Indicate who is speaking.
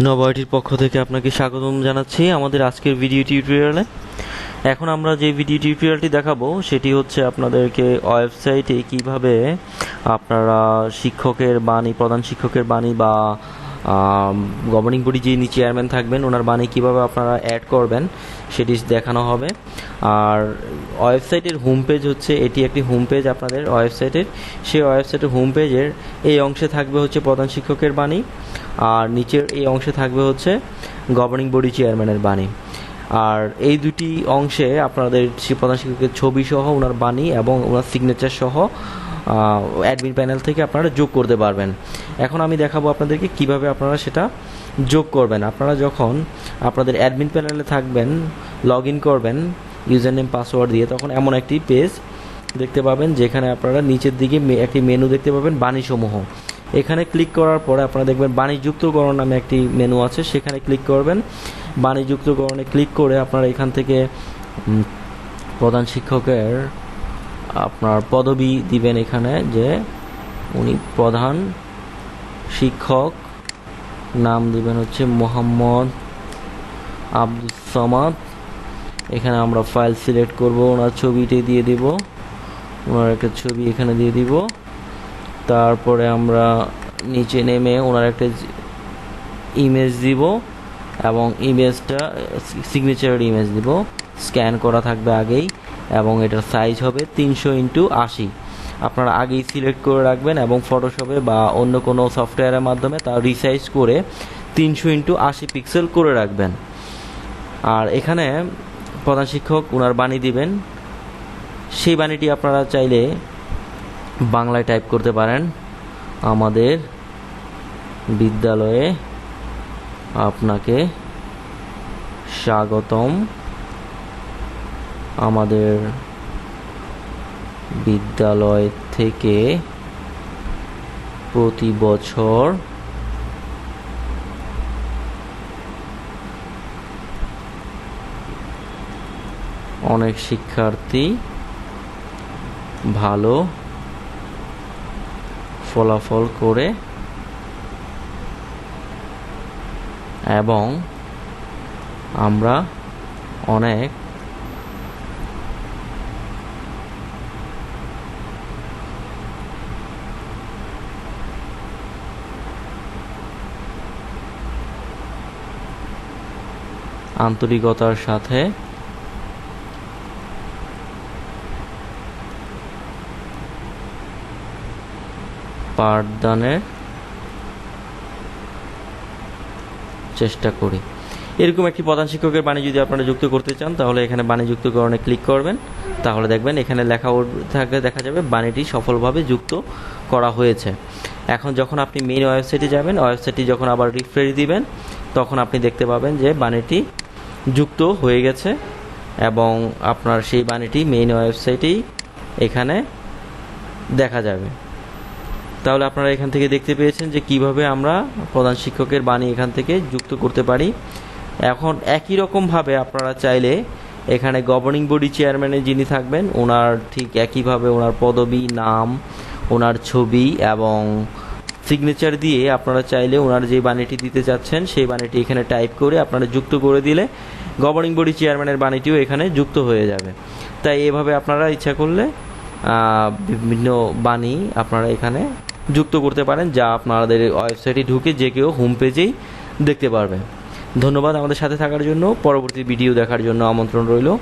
Speaker 1: নবআইটির পক্ষ থেকে আপনাকে স্বাগতম জানাচ্ছি আমাদের আজকের ভিডিও টিউটোরিয়ালে এখন আমরা যে ভিডিও টিউটোরিয়ালটি দেখাবো, সেটি হচ্ছে আপনাদেরকে ওয়েবসাইটে কীভাবে আপনারা শিক্ষকের বাণী, প্রধান শিক্ষকের বাণী বা গভর্নিং বডি যিনি চেয়ারম্যান থাকবেন, ওনার বাণী কীভাবে আপনারা অ্যাড করবেন, সেটি দেখানো হবে। আর ওয়েবসাইটের হোম পেজ হচ্ছে, এটি একটি হোম পেজ আপনাদের ওয়েবসাইটের সেই ওয়েবসাইটের হোম পেজের এই অংশে থাকবে হচ্ছে প্রধান শিক্ষকের বাণী। আর নিচের এই অংশে থাকবে হচ্ছে গভর্নিং বডি চেয়ারম্যানের বাণী। আর এই দুটি অংশে আপনাদের প্রধান শিক্ষকের ছবি সহ ওনার বাণী এবং ওনার সিগনেচার সহ অ্যাডমিন প্যানেল থেকে আপনারা যোগ করতে পারবেন। এখন আমি দেখাবো আপনাদেরকে কীভাবে আপনারা সেটা যোগ করবেন। আপনারা যখন আপনাদের অ্যাডমিন প্যানেলে থাকবেন লগ ইন করবেন ইউজার নেম পাসওয়ার্ড দিয়ে, তখন এমন একটি পেজ দেখতে পাবেন যেখানে আপনারা নিচের দিকে একটি মেনু দেখতে পাবেন বাণীসমূহ। এখানে ক্লিক করার পরে আপনারা দেখবেন বাণীযুক্তকরণ নামে একটি মেনু আছে, সেখানে ক্লিক করবেন। বাণীযুক্তকরণে ক্লিক করে আপনারা এখান থেকে প্রধান শিক্ষকের আপনার পদবি দিবেন এখানে যে উনি প্রধান শিক্ষক। নাম দিবেন হচ্ছে মোহাম্মদ আব্দুল সামাদ। এখানে আমরা ফাইল সিলেক্ট করব, ওনার ছবিটি দিয়ে দিব। ওনার একটা ছবি এখানে দিয়ে দিব। তারপরে আমরা নিচে নেমে ওনার একটা ইমেজ দিব এবং ইমেজটা সিগনেচারের ইমেজ দিব। স্ক্যান করা থাকবে আগেই এবং এটার সাইজ হবে তিনশো ইন্টু আশি। আপনারা আগেই সিলেক্ট করে রাখবেন এবং ফটোশপে বা অন্য কোনো সফটওয়্যারের মাধ্যমে তা রিসাইজ করে তিনশো ইন্টু আশি পিক্সেল করে রাখবেন। আর এখানে প্রধান শিক্ষক ওনার বাণী দিবেন। সেই বাণীটি আপনারা চাইলে বাংলায় টাইপ করতে পারেন। আমাদের বিদ্যালয়ে আপনাকে স্বাগতম। আমাদের বিদ্যালয় থেকে প্রতি বছর অনেক শিক্ষার্থী ভালো ফলাফল করে এবং আমরা অনেক আন্তরিকতার সাথে পাঠদানের চেষ্টা করি। এরকম একটি প্রধান শিক্ষকের বাণী যদি আপনারা যুক্ত করতে চান, তাহলে এখানে বাণী যুক্তকরণে ক্লিক করবেন। তাহলে দেখবেন এখানে লেখা থাকলে দেখা যাবে বাণীটি সফলভাবে যুক্ত করা হয়েছে। এখন যখন আপনি মেইন ওয়েবসাইটে যাবেন ওয়েবসাইটটি যখন আবার রিফ্রেশ দিবেন, তখন আপনি দেখতে পাবেন যে বাণীটি যুক্ত হয়ে গেছে এবং আপনার সেই বাণীটি মেইন ওয়েবসাইটেই এখানে দেখা যাবে। তাহলে আপনারা এখান থেকে দেখতে পেয়েছেন যে কীভাবে আমরা প্রধান শিক্ষকের বাণী এখান থেকে যুক্ত করতে পারি। এখন একই রকমভাবে আপনারা চাইলে এখানে গভর্নিং বডি চেয়ারম্যানে যিনি থাকবেন, ওনার ঠিক একইভাবে ওনার পদবি, নাম, ওনার ছবি এবং সিগনেচার দিয়ে আপনারা চাইলে ওনার যে বাণীটি দিতে চাচ্ছেন, সেই বাণীটি এখানে টাইপ করে আপনারা যুক্ত করে দিলে গভর্নিং বডি চেয়ারম্যানের বাণীটিও এখানে যুক্ত হয়ে যাবে। তাই এভাবে আপনারা ইচ্ছা করলে বিভিন্ন বাণী আপনারা এখানে যুক্ত করতে পারেন, যা আপনাদের ওয়েবসাইটে ঢুকে যে কেউ হোম পেজেই দেখতে পারবে। ধন্যবাদ আমাদের সাথে থাকার জন্য। পরবর্তী ভিডিও দেখার জন্য আমন্ত্রণ রইল।